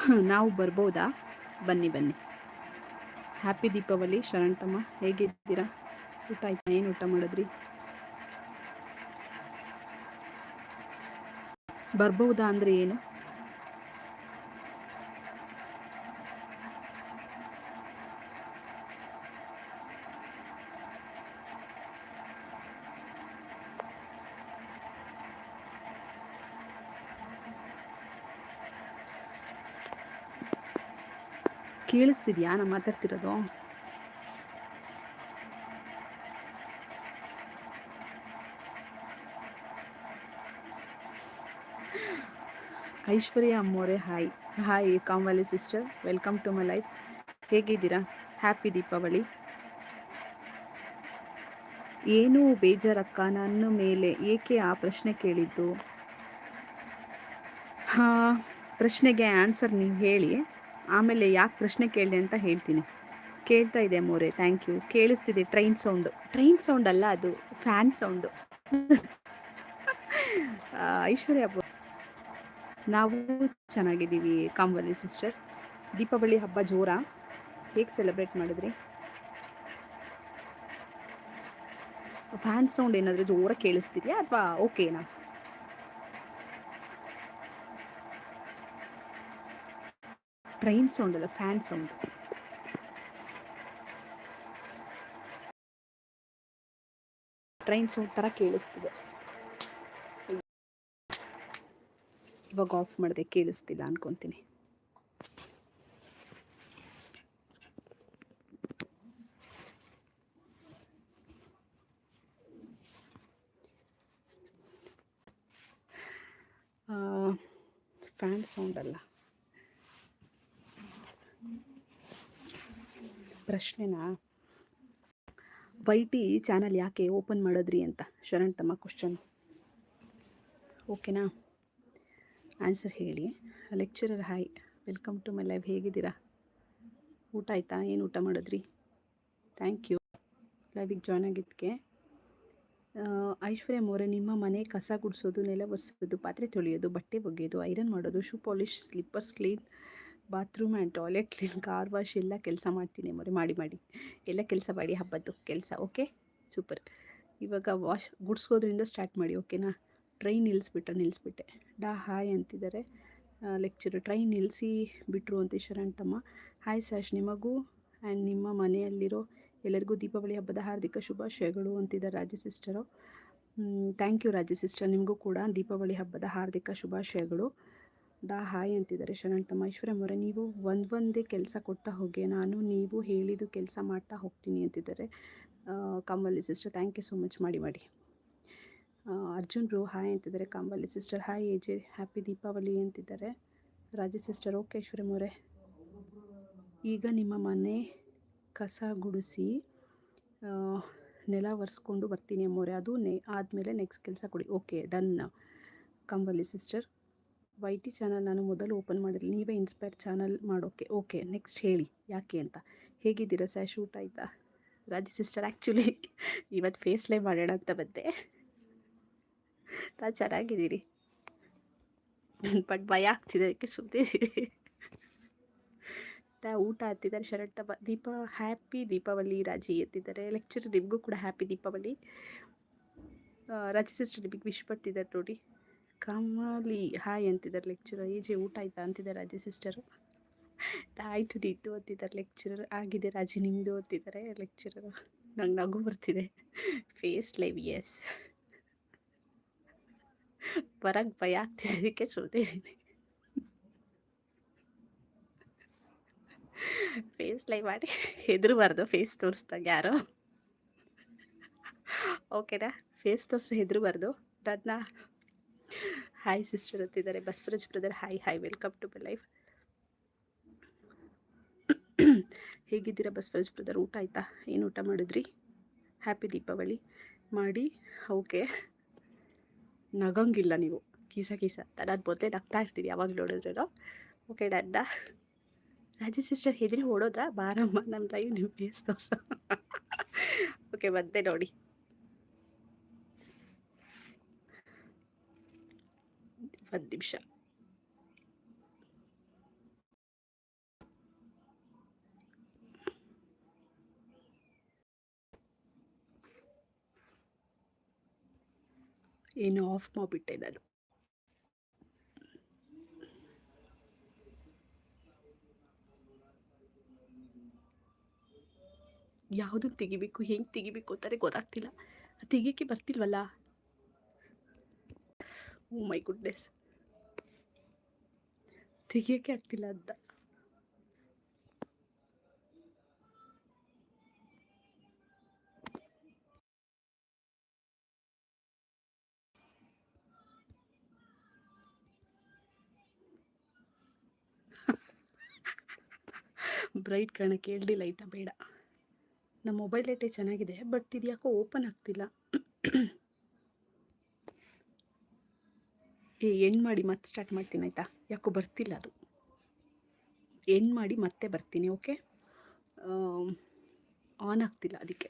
ನಾವು ಬರ್ಬೋದಾ? ಬನ್ನಿ ಬನ್ನಿ. ಹ್ಯಾಪಿ ದೀಪಾವಳಿ ಶರಣ್ತಮ್ಮ. ಹೇಗಿದ್ದೀರಾ? ಊಟ ಆಯ್ತಾ? ಏನು ಊಟ ಮಾಡಿದ್ರಿ? ಬರ್ಬೋದಾ ಅಂದರೆ ಏನು? ಕೇಳಿಸ್ತಿದ್ಯಾ? ನಾನು ಮಾತಾಡ್ತಿರೋದು? ಐಶ್ವರ್ಯ ಅಮ್ಮೋರೆ, hi. Hi ಕಾಮ್ವಾಲಿ sister. Welcome to my life. ಹೇಗಿದ್ದೀರಾ? ಹ್ಯಾಪಿ ದೀಪಾವಳಿ. ಏನು ಬೇಜಾರಕ್ಕ, ನನ್ನ ಮೇಲೆ ಏಕೆ ಆ ಪ್ರಶ್ನೆ ಕೇಳಿದ್ದು? ಪ್ರಶ್ನೆಗೆ ಆನ್ಸರ್ ನೀವು ಹೇಳಿ. ಆಮೇಲೆ ಯಾಕೆ ಪ್ರಶ್ನೆ ಕೇಳಿದೆ ಅಂತ ಹೇಳ್ತೀನಿ. ಕೇಳ್ತಾ ಇದೆ ಮೋರೆ ಥ್ಯಾಂಕ್ ಯು ಕೇಳಿಸ್ತಿದೆ ಟ್ರೈನ್ ಸೌಂಡು ಟ್ರೈನ್ ಸೌಂಡ್ ಅಲ್ಲ ಅದು ಫ್ಯಾನ್ ಸೌಂಡು ಐಶ್ವರ್ಯ ಹಬ್ಬ ನಾವು ಚೆನ್ನಾಗಿದ್ದೀವಿ ಕಾಂಬಲಿ ಸಿಸ್ಟರ್ ದೀಪಾವಳಿ ಹಬ್ಬ ಜೋರ? ಹೇಗೆ ಸೆಲೆಬ್ರೇಟ್ ಮಾಡಿದ್ರಿ? ಫ್ಯಾನ್ ಸೌಂಡ್ ಏನಾದರೂ ಜೋರ ಕೇಳಿಸ್ತಿದ್ಯಾ ಅಥವಾ ಓಕೆನಾ ಟ್ರೈನ್ ಸೌಂಡ್ ಅಲ್ಲ ಫ್ಯಾನ್ ಸೌಂಡ್ ಟ್ರೈನ್ ಸೌಂಡ್ ಥರ ಕೇಳಿಸ್ತಿದೆ. ಇವಾಗ ಆಫ್ ಮಾಡಿದೆ ಕೇಳಿಸ್ತಿಲ್ಲ ಅನ್ಕೊತೀನಿ. ಫ್ಯಾನ್ ಸೌಂಡ್ ಅಲ್ಲ. ಪ್ರಶ್ನೆನಾ? ವೈ ಟಿ ಚಾನಲ್ ಯಾಕೆ ಓಪನ್ ಮಾಡಿದ್ರಿ ಅಂತ ಶರಣ್ ತಮ್ಮ ಕ್ವಶನ್ ಓಕೆನಾ? ಆನ್ಸರ್ ಹೇಳಿ. Lecturer hi welcome to my live ಹೇಗಿದ್ದೀರಾ? ಊಟ ಆಯಿತಾ? ಏನು ಊಟ ಮಾಡಿದ್ರಿ? ಥ್ಯಾಂಕ್ ಯು ಲೈವಿಗೆ ಜಾಯ್ನ್ ಆಗಿದ್ದಕ್ಕೆ. ಐಶ್ವರ್ಯ ಮೋರೆ ನಿಮ್ಮ ಮನೆ ಕಸ ಗುಡಿಸೋದು, ನೆಲ ಒರೆಸೋದು, ಪಾತ್ರೆ ತೊಳೆಯೋದು, ಬಟ್ಟೆ ಒಗೆಯೋದು ಐರನ್ ಮಾಡೋದು shoe polish slippers clean bathroom and toilet clean, car wash ಎಲ್ಲ ಕೆಲಸ ಮಾಡ್ತೀನಿ ಮರಿ, ಮಾಡಿ ಮಾಡಿ. ಎಲ್ಲ ಕೆಲಸ ಮಾಡಿ ಹಬ್ಬದ್ದು ಕೆಲಸ, ಓಕೆ? ಸೂಪರ್. ಇವಾಗ ವಾಶ್ ಗುಡ್ಸ್ಕೋದ್ರಿಂದ ಸ್ಟಾರ್ಟ್ ಮಾಡಿ, ಓಕೆನಾ? ಟ್ರೈನ್ ನಿಲ್ಲಿಸ್ಬಿಟ್ರೆ ನಿಲ್ಲಿಸ್ಬಿಟ್ಟೆ. ಡಾ, ಹಾಯ್ ಅಂತಿದ್ದಾರೆ. ಲೆಕ್ಚರು ಟ್ರೈನ್ ನಿಲ್ಲಿಸಿ ಬಿಟ್ಟರು ಅಂತ ಶರಣ್ ತಮ್ಮ ಹಾಯ್ ಸಾಶ್ ನಿಮಗೂ ಆ್ಯಂಡ್ ನಿಮ್ಮ ಮನೆಯಲ್ಲಿರೋ ಎಲ್ಲರಿಗೂ ದೀಪಾವಳಿ ಹಬ್ಬದ ಹಾರ್ದಿಕ ಶುಭಾಶಯಗಳು ಅಂತಿದ್ದಾರೆ Raja sister. Thank you Raja sister, ನಿಮಗೂ ಕೂಡ ದೀಪಾವಳಿ ಹಬ್ಬದ ಹಾರ್ದಿಕ ಶುಭಾಶಯಗಳು. ಡಾ ಹಾಯ್ ಅಂತಿದ್ದಾರೆ ಶರಣ್ ತಮ್ಮ ಮೊರೆ. ನೀವು ಒಂದೊಂದೇ ಒಂದೇ ಕೆಲಸ ಕೊಡ್ತಾ ಹೋಗಿ, ನಾನು ನೀವು ಹೇಳಿದ್ದು ಕೆಲಸ ಮಾಡ್ತಾ ಹೋಗ್ತೀನಿ ಅಂತಿದ್ದಾರೆ. Kamballi sister thank you so much ಮಾಡಿ ಮಾಡಿ. ಅರ್ಜುನ್ ಹಾಯ್ ಅಂತಿದ್ದಾರೆ. ಕಾಂಬಲ್ಲಿ ಸಿಸ್ಟರ್, ಹಾಯ್ ಏಜೆ ಹ್ಯಾಪಿ ದೀಪಾವಳಿ ಅಂತಿದ್ದಾರೆ. ರಾಜ ಸಿಸ್ಟರ್, ಓಕೆ ಐಶ್ವರ್ಯಮ್ಮವರೇ ಈಗ ನಿಮ್ಮ ಮನೆ ಕಸ ಗುಡಿಸಿ ನೆಲ ಒರೆಸ್ಕೊಂಡು ಬರ್ತೀನಿ ಅಮ್ಮೋರೆ ಅದು ನೆ, ಆದಮೇಲೆ ನೆಕ್ಸ್ಟ್ ಕೆಲಸ ಕೊಡಿ. Okay done Kamballi sister Y T channel ನಾನು ಮೊದಲು ಓಪನ್ ಮಾಡಿರಲಿ ನೀವೇ ಇನ್ಸ್ಪೈರ್ ಚಾನಲ್ ಮಾಡೋಕ್ಕೆ ಓಕೆ, ನೆಕ್ಸ್ಟ್ ಹೇಳಿ, ಯಾಕೆ ಅಂತ. ಹೇಗಿದ್ದೀರಾ ಸರ್? ಶೂಟ್ ಆಯಿತಾ? ರಾಜಿ ಸಿಸ್ಟರ್ ಆ್ಯಕ್ಚುಲಿ ಇವತ್ತು ಫೇಸ್ಲೇ ಮಾಡೋಣ ಅಂತ ಬಂದೆ. ತಾ ಚೆನ್ನಾಗಿದ್ದೀರಿ. ಬಟ್ ಭಯ ಆಗ್ತಿದೆ, ಅದಕ್ಕೆ ಸುತ್ತಿದ್ದೀರಿ ಊಟ ಹತ್ತಿದ್ದಾರೆ ಶರಟ್ ದೀಪ ಹ್ಯಾಪಿ ದೀಪಾವಳಿ ರಾಜಿ ಎತ್ತಿದ್ದಾರೆ. ಲೆಕ್ಚರ್ ನಿಮಗೂ ಕೂಡ ಹ್ಯಾಪಿ ದೀಪಾವಳಿ. ರಾಜಿ ಸಿಸ್ಟರ್ ನಿಮಗೆ ವಿಶ್ ಪಡ್ತಿದ್ದಾರೆ ನೋಡಿ. ಕಮಲಿ ಹಾಯ್ ಅಂತಿದ್ದಾರೆ ಲೆಕ್ಚರರ್ ಜೆ ಊಟ ಆಯ್ತಾ ಅಂತಿದ್ದಾರೆ ರಾಜಿ ಸಿಸ್ಟರು ಆಯಿತು ನೀತು ಅಂತಿದ್ದಾರೆ ಲೆಕ್ಚರರ್ ಆಗಿದೆ ರಾಜಿ ನಿಮ್ಮದು ಅಂತಿದ್ದಾರೆ ಲೆಕ್ಚರರ್ ನಂಗೆ ನಗು ಬರ್ತಿದೆ. ಫೇಸ್ ಲೈವ್ ಎಸ್ ಬರಕ್ಕೆ ಭಯ ಆಗ್ತಿದ್ದಕ್ಕೆ ಸೋತಿದ್ದೀನಿ ಫೇಸ್ ಲೈವ್ ಮಾಡಿ ಹೆದರಬಾರ್ದು ಫೇಸ್ ತೋರಿಸ್ದಾಗ ಯಾರೋ. ಓಕೆನಾ ಫೇಸ್ ತೋರಿಸ್ರೆ ಹೆದರಬಾರ್ದು. ನನ್ನ ಹಾಯ್ ಸಿಸ್ಟರ್ ಅಂತಿದ್ದಾರೆ Basavaraj brother hi hi welcome to my life ಹೇಗಿದ್ದೀರಾ ಬಸವರಾಜ್ ಬ್ರದರ್ ಊಟ ಆಯಿತಾ? ಏನು ಊಟ ಮಾಡಿದ್ರಿ? ಹ್ಯಾಪಿ ದೀಪಾವಳಿ ಮಾಡಿ ಓಕೆ ನಗಂಗಿಲ್ಲ ನೀವು. ಕೀಸ ಕೀಸ ನಾನು ಮೊದಲೇ ನಗ್ತಾ ಇರ್ತೀನಿ ಯಾವಾಗ ನೋಡಿದ್ರು ಓಕೆ ಡನ್ನ ರಾಜಿ ಸಿಸ್ಟರ್ ಹೆದರಿ ಓಡೋದ್ರಾ? ಬಾರಮ್ಮ ನಮ್ಮ ಲೈವ್ ನಿಮ್ಮ ಫೇಸ್ ತೋರ್ಸ. ಓಕೆ ಬಂದೆ ನೋಡಿ. ಒಂದು ನಿಮಿಷ ಏನು ಆಫ್ ಮಾಡಿಬಿಟ್ಟೆ ನಾನು ಯಾವುದು ತೆಗಿಬೇಕು ಹೆಂಗೆ ತೆಗಿಬೇಕು ಅಂತಾರೆ ಗೊತ್ತಾಗ್ತಿಲ್ಲ ತೆಗಿಯೋಕ್ಕೆ ಬರ್ತಿಲ್ವಲ್ಲ ಓ ಮೈ ಗುಡ್ನೆಸ್ ತೆಗಿಯೋಕ್ಕೆ ಆಗ್ತಿಲ್ಲ ಅಂತ. ಬ್ರೈಟ್ ಕಾಣಕ್ಕೆ ಎಲ್ ಡಿ ಲೈಟ ಬೇಡ. ನಮ್ಮ ಮೊಬೈಲ್ ಲೈಟೇ ಚೆನ್ನಾಗಿದೆ, ಬಟ್ ಇದು ಯಾಕೋ ಓಪನ್ ಆಗ್ತಿಲ್ಲ. ಏ ಎಂಡ್ ಮಾಡಿ ಮತ್ತೆ ಸ್ಟಾರ್ಟ್ ಮಾಡ್ತೀನಿ ಆಯಿತಾ? ಯಾಕೋ ಬರ್ತಿಲ್ಲ ಅದು. ಎಂಡ್ ಮಾಡಿ ಮತ್ತೆ ಬರ್ತೀನಿ ಓಕೆ ಆನ್ ಆಗ್ತಿಲ್ಲ ಅದಕ್ಕೆ.